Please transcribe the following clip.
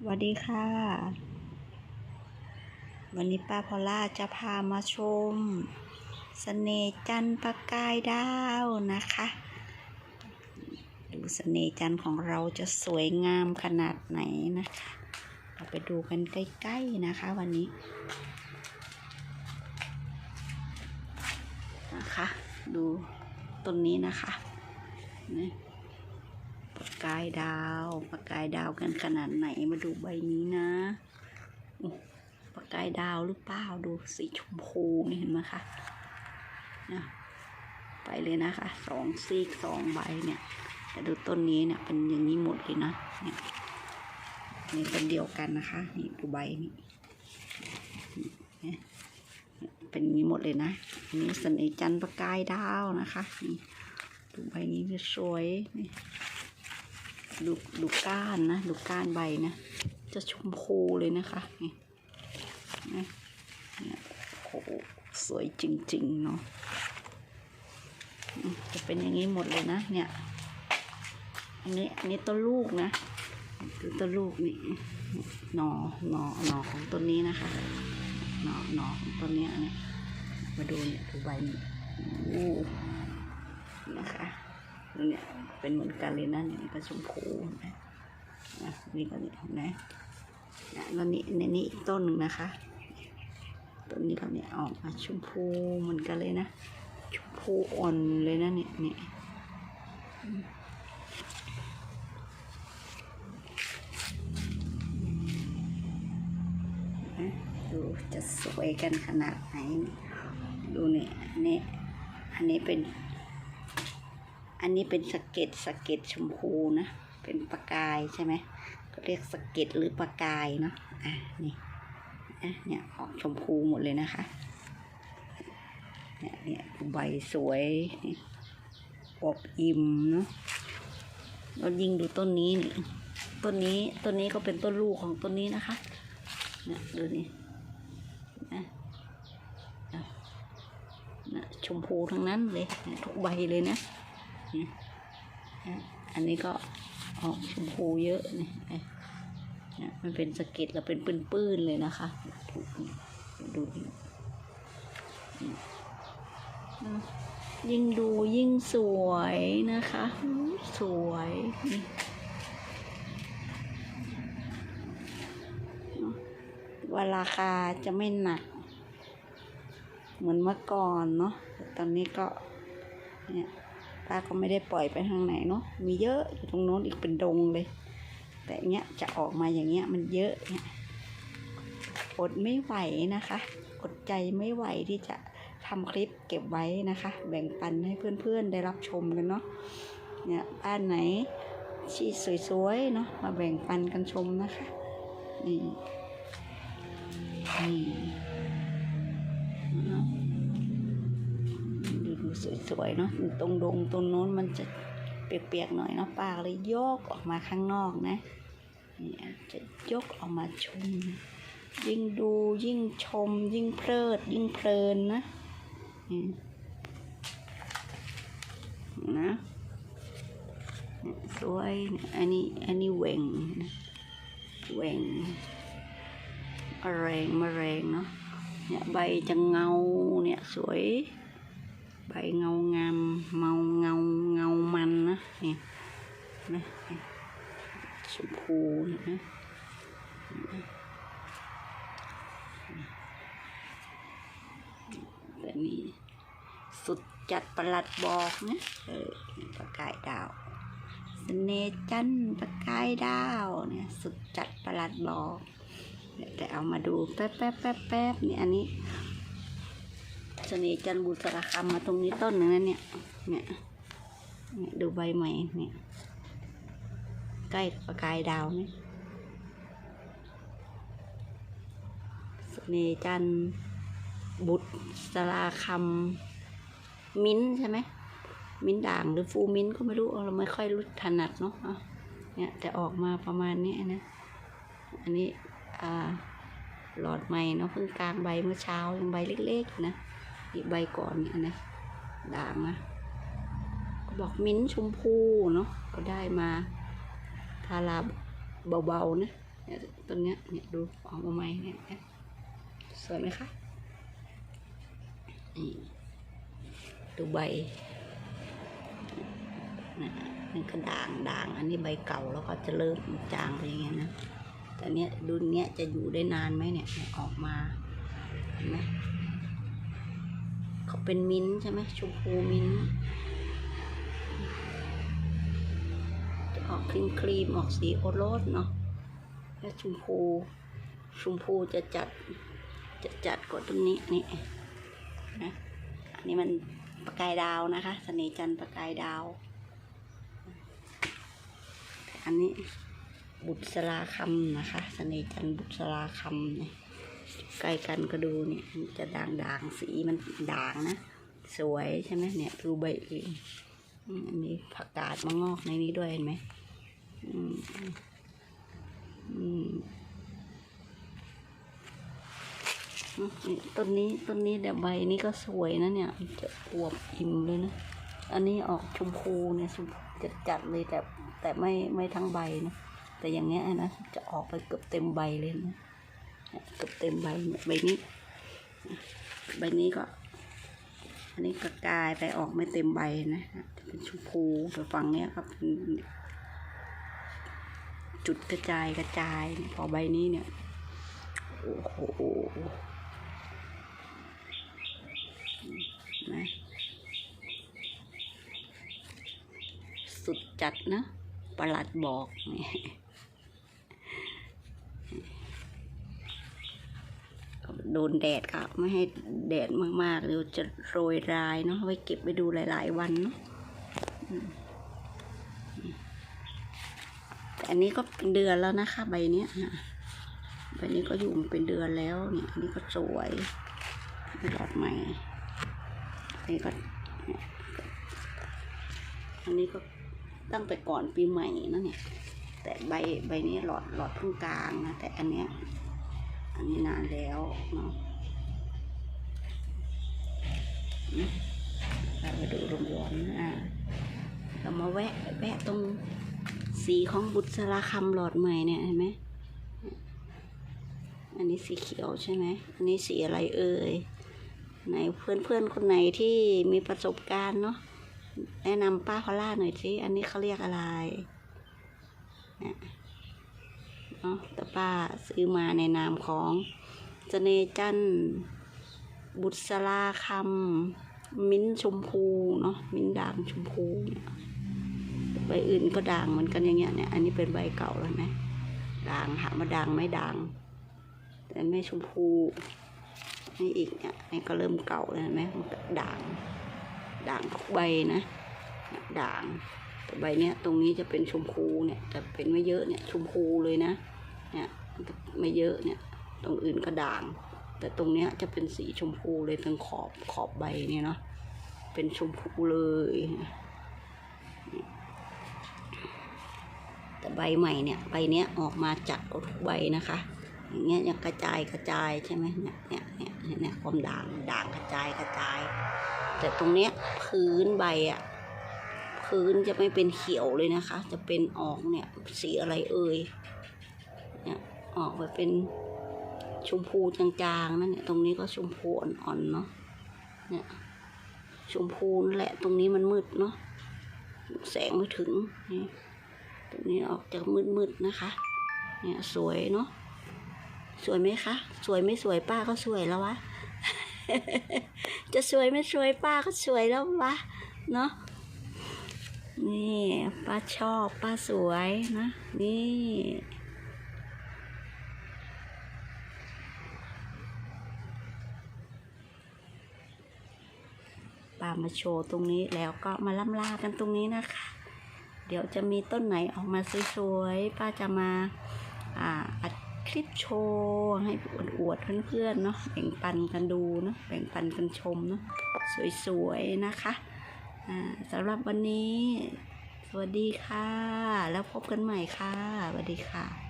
สวัสดีค่ะ วันนี้ป้าพอล่าจะพามาชมสเสน่จันทร์ประกายดาวนะคะ ดูสเสน่จันทร์ของเราจะสวยงามขนาดไหนนะคะ เราไปดูกันใกล้ๆนะคะวันนี้ นะคะ ดูต้นนี้นะคะนี่ กายดาวประกายดาวกันขนาดไหนมาดูใบนี้นะประกายดาวหรือเปล่าดูสีชมพูนี่เห็นไหมคะนะไปเลยนะคะสองซีกสองใบเนี่ยแต่ดูต้นนี้เนี่ยเป็นอย่างนี้หมดเลยนะเนี่ยนี่ต้นเดียวกันนะคะนี่ดูใบนี่เป็นอย่างนี้หมดเลยนะอันนี้เสน่ห์จันประกายดาวนะคะนี่ดูใบนี้จะสวยนี่ ดูดูก้านนะ ดูก้านใบนะ จะชมพูเลยนะคะนี่นะเนี่โอ้สวยจริง ๆ เนาะจะเป็นอย่างนี้หมดเลยนะ เนี่ย อันนี้อันนี้ต้นลูกนะดูต้นลูกนี่หนอหนอหนอของต้นนี้นะคะหนอหนอของต้นนี้เนี่ยมาดูเนี่ยดูใบนี่โอ้นะคะ เนี่ยเป็นเหมือนกันเลยนะเนี่ยก็ชมพูนะนะนี่ก็นี่นะนะแล้วนี่ในนี้อีกต้นหนึ่งนะคะต้นนี้เราเนี่ยออกมาชมพูเหมือนกันเลยนะชมพูอ่อนเลยนะเนี่ยเนี่ยดูจะสวยกันขนาดไหน ดูเนี่ยอันนี้อันนี้เป็น อันนี้เป็นสะเก็ดสะเก็ดชมพูนะ เป็นประกายใช่ไหมก็เรียกสะเก็ดหรือประกายเนาะอะนี่อะเนี่ยออกชมพูหมดเลยนะคะเนี่ยเนี่ยใบสวยอบอิ่มเนาะแล้วยิงดูต้นนี้นี่ต้นนี้ต้นนี้ก็เป็นต้นลูกของต้นนี้นะคะเนี่ยดูนี่นะนะนะชมพูทั้งนั้นเลยเนี่ยทุกใบเลยนะ อันนี้ก็ออกชมพูเยอะนี่ไอ้เนี่ยมันเป็นสะเก็ดแล้วเป็นปื้นๆเลยนะคะดูดิอืมยิ่งดูยิ่งสวยนะคะ สวยเว่าราคาจะไม่หนัก เหมือนเมื่อก่อนเนาะตอนนี้ก็เนี่ย ป้าก็ไม่ได้ปล่อยไปทางไหนเนาะมีเยอะอยู่ตรงโน้นอีกเป็นดงเลย แต่เนี้ยจะออกมาอย่างเงี้ยมันเยอะเนี่ยอดไม่ไหวนะคะอดใจไม่ไหวที่จะทำคลิปเก็บไว้นะคะ แบ่งปันให้เพื่อนๆได้รับชมกันเนาะเนี่ยบ้านไหนที่สวยๆเนาะมาแบ่งปันกันชมนะคะนี่นี่ สวยๆเนาะตรงดงตรงโน้นมันจะเปียกๆหน่อยเนาะป้ากเลยยกออกมาข้างนอกนะเนี่ยจะยกออกมาชม ยิ่งดูยิ่งชม ยิ่งเพลิด ยิ่งเพลินนะนะเนี่ยสวยอันนี้อันนี้เหวงเหวงมะเรงมะเรงเนาะเนี่ยใบจะเงาเนี่ยสวย ใบเงางามเมาเงาเงามันนะเนี่ยนี่ชมพูนะแต่นี่สุดจัดประหลัดบอกนะเออประกายดาวเสน่จันประกายดาวเนี่ยสุดจัดประหลัดบอกเดี๋ยวแต่เอามาดูแป๊บแป๊บแป๊บแป๊บนี่อันนี้ สน่ห์จันบุษราคำมาตรงนี้ต้นหนึงนะเนี่ยเนี่ยเนี่ยดูใบใหม่เนี่ย ใกล้ประกายดาวนี่ยเสน่ห์จันบุตรสราคำมิ้นใช่ไหมมิ้นด่างหรือฟูมิ้นก็ไม่รู้เราไม่ค่อยรู้ถนัดเนาะเนี่ยแต่ออกมาประมาณนี้นะอันนี้อ่าหลอดใหม่เนาะเพิ่งกลางใบเมื่อเช้ายังใบเล็กๆนะ อีกใบก่อนเนี่ยนะด่างนะก็บอกมิ้นชมพูเนาะก็ได้มาทาราเบาๆนะเนี่ยต้นเนี้ยเนี่ยดูออกมาใหม่เนี่ยสวยไหมคะนี่ดูใบนะนี่ก็ด่างด่างอันนี้ใบเก่าแล้วก็จะเริ่มจางไปอย่างเงี้ยนะแต่เนี้ยดูเนี้ยจะอยู่ได้นานไหมเนี่ยออกมาเห็นไหม เขาเป็นมิ้นใช่ไหมชมพูมิ้นจะออกครีมครีมออกสีโอรสเนาะแล้วชมพูชมพูจะจัดจะจัดกว่าตรงนี้นี่นะอันนี้มันประกายดาวนะคะเสน่ห์จันประกายดาว อันนี้บุษรสลาคำนะคะเสน่ห์จันบุษรสลาคำเนี่ย ใกล้กันก็ดูเนี่ยมันจะด่างด่างๆสีมันด่างนะ สวยใช่ไหมเนี่ยดูใบอื่นอันนี้ผักกาดมางอกในนี้ด้วยเห็นไหมอืมอืมต้นนี้ต้นนี้เดี๋ยวใบนี้ก็สวยนะเนี่ยจะอวบอิ่มเลยนะ อันนี้ออกชมพูเนี่ยจัดจัดเลยแต่แต่ไม่ไม่ทั้งใบนะแต่อย่างเงี้ยนะจะออกไปเกือบเต็มใบเลยนะ กือบเต็มใบใบนี้ ใบนี้ก็ อันนี้ก็กลายไปออกไม่เต็มใบนะเป็นชมพูแต่ฝั่งเนี้ยครับเป็นจุดกระจายกระจายพอใบนี้เนี่ยโอ้โหนะสุดจัดนะประหลัดบอกนี่ โดนแดดค่ะ ไม่ให้แดดมากๆเดี๋ยวจะโรยรายเนาะไว้เก็บไปดูหลาย ๆ วันเนาะแต่อันนี้ก็เป็นเดือนแล้วนะคะใบเนี้ยใบนี้ก็อยู่มาเป็นเดือนแล้วเนี่ยอันนี้ก็สวยหลอดใหม่อันนี้ก็อันนี้ก็ตั้งแต่ก่อนปีใหม่นะเนี่ย แต่ใบใบนี้หลอดหลอดพิ่งกลางนะแต่อันเนี้ย อันนี้นานแล้วเนาะเราไปดูรวมๆนะอะเรามาแวะแวะตรงสีของบุษราคำหลอดใหม่เนี่ยเห็นไหมอันนี้สีเขียวใช่ไหมอันนี้สีอะไรเอ่ยไหนเพื่อนเพื่อนๆคนไหนที่มีประสบการณ์เนาะแนะนำป้าพอลล่าหน่อยสิอันนี้เขาเรียกอะไรเนี่ย เนาะแต่ป้าซื้อมาในนามของเจเนจันบุษราคำมิ้นชมพูเนาะมิ้นด่างชมพูเนี่ยใบอื่นก็ด่างเหมือนกันอย่างเงี้ยเนี่ยอันนี้เป็นใบเก่าแล้วไหมด่างหามาด่างไม่ด่าง แต่ไม่ชมพูนี่อีกเนี่ยนี่ก็เริ่มเก่าแล้วไหมด่าง ด่างทุกใบนะด่าง แต่ใบเนี้ยตรงนี้จะเป็นชมพูเนี่ยแต่เป็นไม่เยอะเนี่ยชมพูเลยนะเนี่ยไม่เยอะเนี่ยตรงอื่นก็ด่าง แต่ตรงเนี้ยจะเป็นสีชมพูเลยตรงขอบขอบใบเนี่ยเนาะเป็นชมพูเลย แต่ใบใหม่เนี่ยใบเนี้ยออกมาจัดกว่าทุกใบนะคะอย่างเงี้ยยังกระจายกระจายใช่ไหมเนี่ยเนี่ยเนี่ยเนี่ยความด่างด่างกระจายกระจาย แต่ตรงเนี้ยพื้นใบอะ พื้นจะไม่เป็นเขียวเลยนะคะ จะเป็นออกเนี่ยสีอะไรเอ่ยเนี่ยออกไปเป็นชมพูจางๆนั่นเนี่ยตรงนี้ก็ชมพูอ่อนๆเนาะเนี่ยชมพูนั่นแหละตรงนี้มันมืดเนาะแสงไม่ถึงนี่ตรงนี้ออกจากมืดๆนะคะ เนี่ยสวยเนาะสวยไหมคะ สวยไม่สวยป้าก็สวยแล้ววะ จะสวยไม่สวยป้าก็สวยแล้ววะ เนาะ นี่ป้าชอบป้าสวยนะ นี่ป้ามาโชว์ตรงนี้แล้วก็มาล่ำลากันตรงนี้นะคะ เดี๋ยวจะมีต้นไหนออกมาสวยๆป้าจะมาอ่าอัดคลิปโชว์ให้อวดๆเพื่อนๆเนาะแบ่งปันกันดูเนาะแบ่งปันกันชมเนาะสวยๆนะคะ สำหรับวันนี้ สวัสดีค่ะ แล้วพบกันใหม่ค่ะ สวัสดีค่ะ